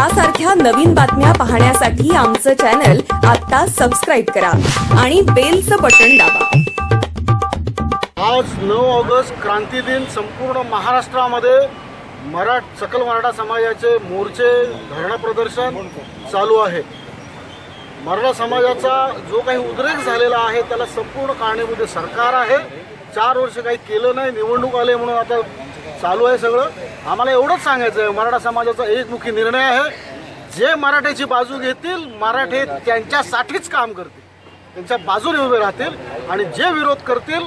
यासारख्या नवीन बातम्या पाहण्यासाठी आमचं चॅनल आता सबस्क्राईब करा आणि बेलचं बटन दाबा. आज नऊ ऑगस्ट क्रांती दिन संपूर्ण महाराष्ट्रामध्ये मराठ सकल मराठा समाजाचे मोर्चे धरणं प्रदर्शन चालू आहे. मराठा समाजाचा जो काही उद्रेक झालेला आहे त्याला संपूर्ण कारणीभूत सरकार आहे चार वर्ष काही केलं नाही निवडणूक आले म्हणून आता चालू आहे सगळं. आम्हाला एवढंच सांगायचं आहे मराठा समाजाचा एकमुखी निर्णय आहे जे मराठ्याची बाजू घेतील मराठे त्यांच्यासाठीच काम करतील. त्यांच्या बाजूने उभे राहतील आणि जे विरोध करतील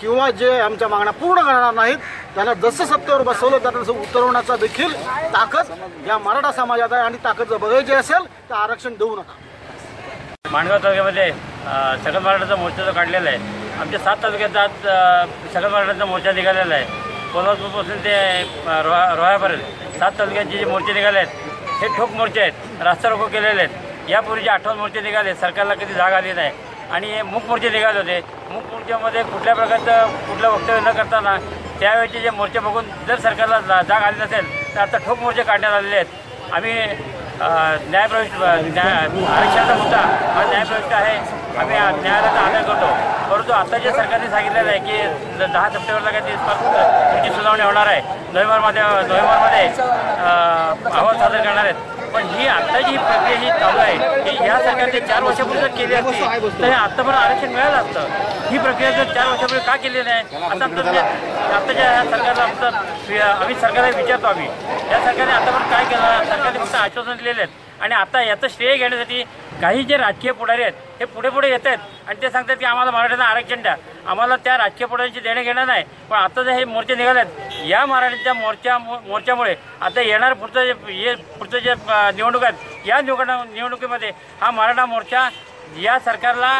किंवा जे आमच्या मागण्या पूर्ण करणार नाहीत त्यांना जसं सत्तेवर बसवलं त्यांना तसं उतरवण्याचा देखील ताकद या मराठा समाजात आहे आणि ताकद जर बघायची असेल तर आरक्षण देऊ नका. माणगाव तालुक्यामध्ये अ, मराठाचा मोर्चा जो काढलेला आहे आमच्या सात तालुक्यात आज अ, मराठाचा मोर्चा निघालेला आहे. कोल्हापूरपासून ते अ, रोहा रोहापर्यंत. सात तालुक्यात जे मोर्चे निघाले आहेत हे ठोक मोर्चे आहेत रास्ता रोको केलेले आहेत. यापूर्वीचे आठवण मोर्चे निघाले सरकारला कधी जाग आली नाही. आणि हे मूक मोर्चे निघाले होते. मूक मोर्चामध्ये कुठल्या प्रकारचं कुठलं वक्तव्य न करताना त्यावेळेचे जे मोर्चे बघून जर सरकारला जा- जाग आली नसेल तर आता ठोक मोर्चे काढण्यात आलेले आहेत. आम्ही न्यायप्रविष्ट न्याय आरक्षणाचा मुद्दा हा न्यायप्रविष्ट आहे. आम्ही न्यायालयाचा आदर करतो. परंतु आता जे सरकारने सांगितलेलं आहे की दहा सप्टेंबरला काही तुमची सुनावणी होणार आहे. नोव्हेंबरमध्ये नोव्हेंबरमध्ये अहवाल सादर करणार आहेत. पण ही आता जी प्रक्रिया जी चालू आहे की ह्या सरकारने चार वर्षापूर्वी जर केली असती तर हे आत्तापर्यंत आरक्षण मिळालं असतं. ही प्रक्रिया जर चार वर्षापूर्वी का केली नाही? आता आताच्या ह्या सरकारला आमचं आम्ही सरकारला विचारतो आम्ही या सरकारने आतापर्यंत काय केलं? सरकारने फक्त आश्वासन दिलेले आहेत. आणि आता याचं श्रेय घेण्यासाठी काही जे राजकीय पुढारी आहेत हे पुढे पुढे येत आहेत आणि ते सांगतात की आम्हाला मराठ्यांना आरक्षण द्या. आम्हाला त्या राजकीय पुढाऱ्यांची देणं घेणं नाही. पण आता जे हे मोर्चे निघाले आहेत या मराठीच्या मोर्चा मोर्चामुळे आता येणार पुढचं जे हे पुढचं जे निवडणूक आहेत या निवडणूक निवडणुकीमध्ये हा मराठा मोर्चा या सरकारला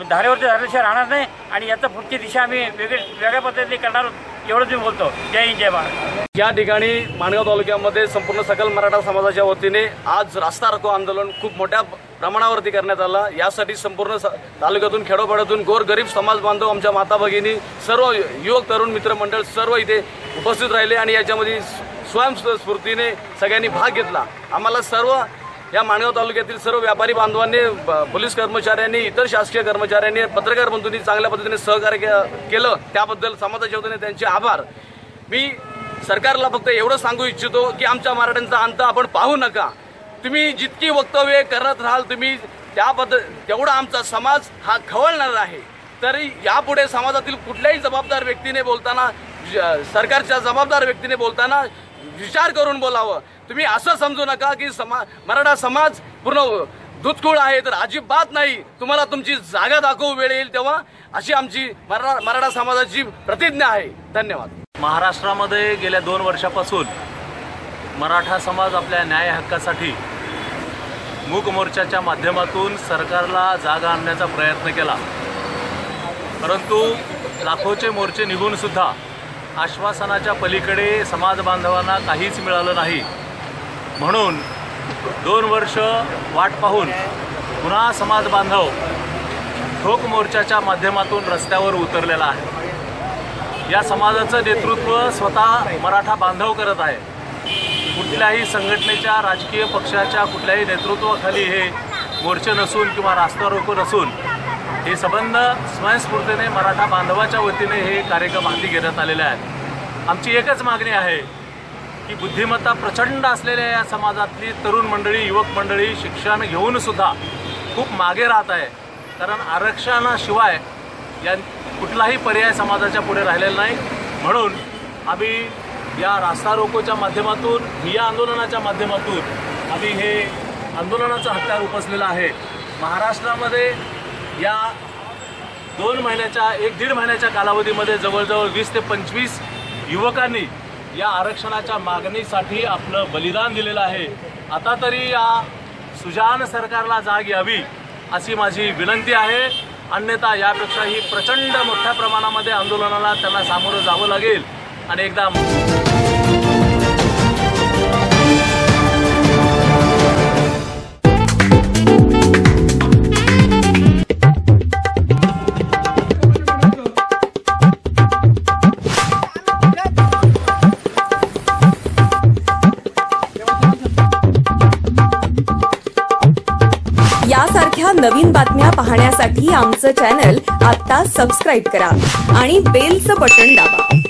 धारेवरती झाल्याशिवाय राहणार नाही आणि याचा पुढची दिशा आम्ही वेगळी वेगळ्या पद्धतीने करणार एवढंच मी बोलतो. जय हिंद जय महाराष्ट्र या ठिकाणी माणगाव तालुक्यामध्ये संपूर्ण सकल मराठा समाजाच्या वतीने आज रास्ता रोको आंदोलन खूप मोठ्या प्रमाणावरती करण्यात आला. यासाठी संपूर्ण स- तालुक्यातून खेडोपाड्यातून गोर गरीब समाज बांधव आमच्या माता भगिनी सर्व युवक तरुण मित्रमंडळ सर्व इथे उपस्थित राहिले आणि याच्यामध्ये स्वयंस्फूर्तीने सगळ्यांनी भाग घेतला. आम्हाला सर्व या माणगाव तालुक्यातील सर्व व्यापारी बांधवांनी ब- पोलीस कर्मचाऱ्यांनी इतर शासकीय कर्मचाऱ्यांनी पत्रकार बंधूंनी चांगल्या पद्धतीने सहकार्य के- केलं. त्याबद्दल समाजाच्या वतीने त्यांचे आभार. मी सरकारला फक्त एवढं सांगू इच्छितो की आमच्या मराठ्यांचा अंत आपण पाहू नका. तुम्ही जितकी वक्तव्य करत राहाल तुम्ही त्याबद्दल तेवढा आमचा समाज हा खवळणार आहे. तरी यापुढे समाजातील कुठल्याही जबाबदार व्यक्तीने बोलताना ज- सरकारच्या जबाबदार व्यक्तीने बोलताना विचार करून बोलावं. तुम्ही असं समजू नका की समा मराठा समाज पूर्ण दुधकुळ आहे तर अजिबात नाही. तुम्हाला तुमची जागा दाखवू वेळ येईल तेव्हा अशी आमची मरा मराठा समाजाची प्रतिज्ञा आहे. धन्यवाद. महाराष्ट्रामध्ये गेल्या दोन वर्षापासून मराठा समाज आपल्या न्याय हक्कासाठी मूक मोर्चाच्या माध्यमातून सरकारला जागा आणण्याचा प्रयत्न केला. परंतु लाखोचे मोर्चे निघूनसुद्धा आश्वासनाच्या पलीकडे समाज बांधवांना काहीच मिळालं नाही. म्हणून दोन वर्ष वाट पाहून पुन्हा समाज बांधव ठोक मोर्चाच्या माध्यमातून रस्त्यावर उतरलेला आहे. या समाजाचं नेतृत्व स्वतः मराठा बांधव करत आहे. कुठल्याही संघटनेच्या राजकीय पक्षाच्या कुठल्याही नेतृत्वाखाली हे मोर्चे नसून किंवा रास्ता रोको नसून हे संबंध स्वयंस्फूर्तीने मराठा बांधवाच्या वतीने हे कार्यक्रम हाती घेण्यात आलेले आहेत. आमची एकच मागणी आहे की बुद्धिमत्ता प्रचंड असलेल्या या समाजातली तरुण मंडळी युवक मंडळी शिक्षण घेऊनसुद्धा खूप मागे राहत आहे. कारण आरक्षणाशिवाय या कुठलाही पर्याय समाजाच्या पुढे राहिलेला नाही. म्हणून आम्ही या रास्ता रोकोच्या माध्यमातून या आंदोलनाच्या माध्यमातून आम्ही हे आंदोलनाचं हत्यार उपसलेलं आहे. महाराष्ट्रामध्ये या दोन महिन्याच्या एक दीड महिन्याच्या कालावधीमध्ये जवळजवळ वीस ते पंचवीस युवकांनी या आरक्षणाच्या मागणीसाठी आपलं बलिदान दिलेलं आहे. आता तरी या सुजान सरकारला जाग यावी अशी माझी विनंती आहे. अन्यथा यापेक्षाही प्रचंड मोठ्या प्रमाणामध्ये आंदोलनाला त्यांना सामोरं जावं लागेल. आणि एकदा यासारख्या नवीन बातम्या पाहण्यासाठी आमचं चॅनल आता सबस्क्राईब करा आणि बेलचं बटन दाबा.